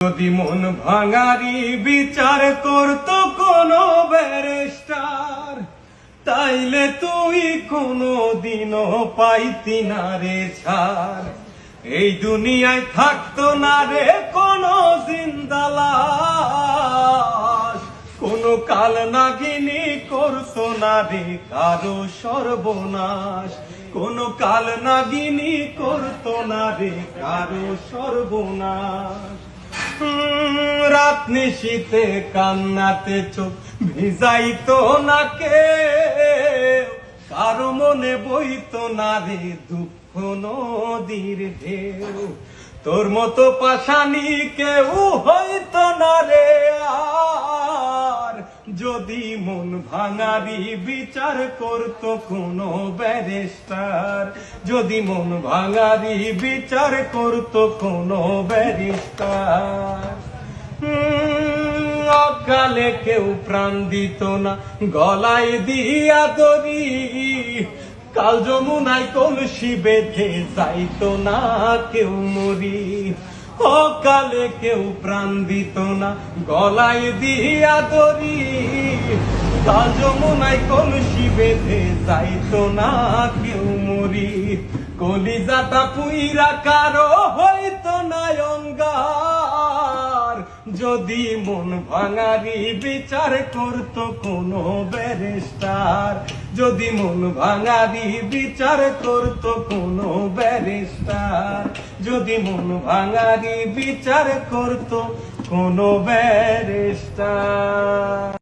যদি মন ভাঙারি বিচার করত কোন ব্যারিস্টার, তাইলে তুই কোনো দিনও পাইতি না রে ছাড়। এই দুনিয়ায় থাকতো না রে কোনো জিন্দালাস কোনো কাল নাগিনী করতো না রে কারও সর্বনাশ। কোনো কাল নাগিনী করতো না রে কারও সর্বনাশ। রাত নিশীতে কান্নাতে চোখ ভিজাইতো না কে কারও মনে বইতো না রে দুঃখ নদীর ঢেউ। তোর মতো পাশানি কেউ হইতো যদি মন ভাঙারি বিচার করত কোন ব্যারিস্টার। যদি মন ভাঙারি বিচার করত কোন ব্যারিস্টার। অকালে কেউ প্রাণ দিত না, গলায় দিয়া দরি কাল যমুনায় কলসি বেঁধে যাইতো না কেউ মরি। অকালে কেউ প্রাণ দিত না, গলায় দিয়া দরি কাল যমুনায় কলসি বেঁধে যাইতো না কেউ মরি কলিজাটা পুইরা কারও হইতো না অঙ্গার যদি মন ভাঙারি বিচার করত কোন ব্যারিস্টার। যদি মন ভাঙারি বিচার করত কোন ব্যারিস্টার। যদি মন ভাঙারি বিচার করত কোন ব্যারিস্টার।